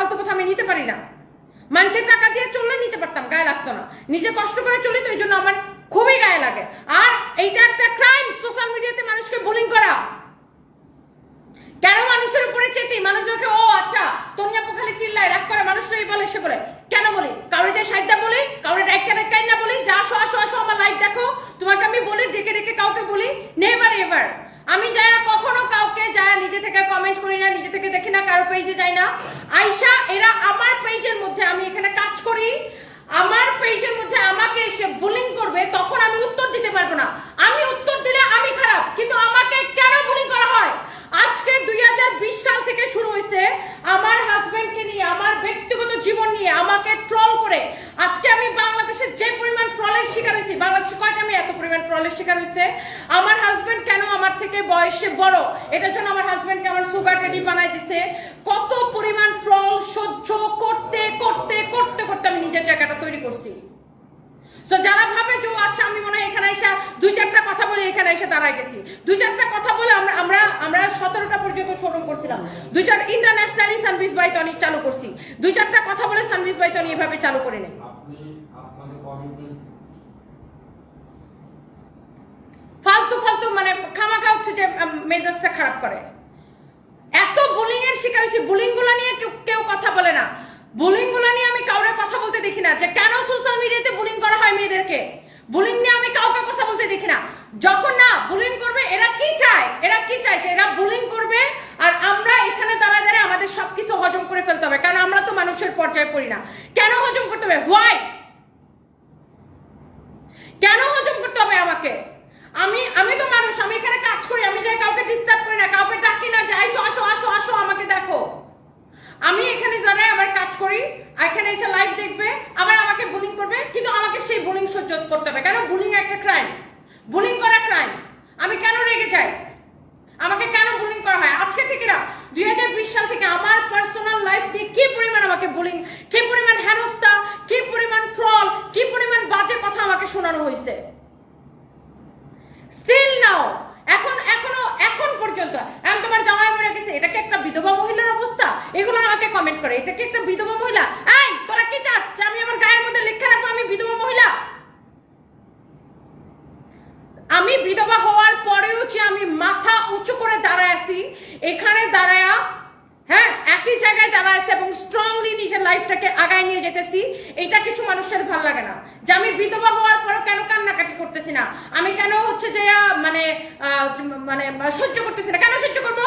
ফালতু কথা আমি নিতে পারি না। মানুষের টাকা দিয়ে চললে নিতে পারতাম, গায়ে লাগতো না। নিজে কষ্ট করে চলি তো, এই জন্য আমার খুবই গায়ে লাগে। আর এইটা একটা ক্রাইম সোশ্যাল মিডিয়াতে মানুষকে বোলিং করা। কেন মানুষের উপরে চেতি? মানুষদেরকে, ও আচ্ছা তনিয়াপু খালি চিল্লায়, রাগ করে মানুষটাই বলে, সে বলে। কেন বলি? কাউরে যে সাইডটা বলি, কাউরে ডাইকা ডাইকাই না বলি, যা আসো আসো আসো আমার লাইফ দেখো। তোমাকে আমি বলি, ডেকে ডেকে কাউকে বলি নেভার এভার আমি যায় কখনো কাউকে যায় নিজে থেকে কমেন্ট করি না, নিজে থেকে দেখি না, কারও পেজে যাই না। আইসা এরা আমার পেজের মধ্যে আমি এখানে কাজ করি আমার পেজের মধ্যে আমাকে এসে বুলিং করবে তখন আমি উত্তর দিতে পারব না আমি উত্তর দিলে আমি খারাপ কিন্তু আমাকে কেন বুলিং করা হয় আজকে দুই সাল থেকে শুরু হয়েছে আমার হাজবেন্ডকে নিয়ে আমার ব্যক্তিগত জীবন নিয়ে আমাকে ট্রল করে আজকে আমি বাংলাদেশে যে পরিমাণ শিকার বাংলাদেশে কয়টা আমি এত পরিমাণ ট্রলের শিকার হয়েছে আমার হাজবেন্ড কেন আমার থেকে বয়সে বড়? এটার জন্য আমার হাজবেন্ডকে আমার সুগার ড্যাডি বানাই দিছে। কত পরিমাণ ট্রল সহ্য করতে করতে করতে করতে আমি নিজের জায়গাটা তৈরি করছি। তো যারা ভাবে যে আচ্ছা আমি মনে হয় এখানে এসে দুই চারটা কথা বলে এখানে এসে দাঁড়ায় গেছি। দুই চারটা কথা বলে আমরা আমরা আমরা সতেরোটা পর্যন্ত শোরুম করছিলাম। দুই চার ইন্টারন্যাশনালি সার্ভিস বাই টনিক চালু করছি। দুই চারটা কথা বলে সার্ভিস বাই টনি এভাবে চালু করে নেই। ফালতু ফালতু মানে খামাখা হচ্ছে যে মেজাজটা খারাপ করে। এত বুলিং এর শিকার হয়েছি বুলিংগুলো নিয়ে কেউ কথা বলে না। বুলিংগুলো নিয়ে আমি কাউরে কথা বলতে দেখি না। যে কেন সোশ্যাল মিডিয়াতে বুলিং করা হয় মেয়েদেরকে? বুলিং নিয়ে আমি কাউকে কথা বলতে দেখি না। যখন না বুলিং করবে, এরা কি চায়? এরা কি চায় যে এরা বুলিং করবে আর আমরা এখানে দাঁড়া দাঁড়িয়ে আমাদের সবকিছু হজম করে ফেলতে হবে। কারণ আমরা তো মানুষের পর্যায়ে পড়ি না। কেন হজম করতে হবে? হোয়াই কেন হজম করতে হবে আমাকে আমি আমি তো মানুষ আমি এখানে কাজ করি আমি যাই কাউকে ডিস্টার্ব করি না কাউকে ডাকি না যে আসো আসো আসো আসো আমাকে দেখো আমি এখানে দাঁড়াই আমার কাজ করি এখানে এসে লাইভ দেখবে, আবার আমাকে বুলিং করবে, কিন্তু আমাকে সেই বুলিং সহ্য করতে হবে। কেন? বুলিং একটা ক্রাইম বুলিং করা ক্রাইম আমি কেন রেগে যাই? আমাকে কেন বুলিং করা হয়? আজকে থেকে না, দুই হাজার বিশ সাল থেকে আমার পার্সোনাল লাইফ দিয়ে কি পরিমাণ আমাকে বুলিং কি পরিমাণ হেনস্থা, কি পরিমাণ ট্রল কি পরিমাণ বাজে কথা আমাকে শোনানো হয়েছে? স্টিল নাও এখন, এখনও, এখন পর্যন্ত, এখন তোমার জামাই মরে গেছে, এটা কি একটা বিধবা মহিলার অবস্থা? এগুলো আমাকে কমেন্ট করে, এটা কি একটা বিধবা মহিলা এই তোরা কি চাস যে আমি আমার গায়ের মধ্যে লিখে রাখব আমি বিধবা মহিলা আমি বিধবা হওয়ার পরেও যে আমি মাথা উঁচু করে দাঁড়ায় আছি, এখানে দাঁড়ায়া হ্যাঁ একই জায়গায় দাঁড়ায় আছে এবং স্ট্রংলি নিজের লাইফটাকে আগায় নিয়ে যেতেছি, এটা কিছু মানুষের ভালো লাগে না। যে আমি বিধবা হওয়ার পরও কেন কান্নাকাটি করতেছি না? আমি কেন হচ্ছে যে মানে মানে সহ্য করতেছি না। কেন সহ্য করব?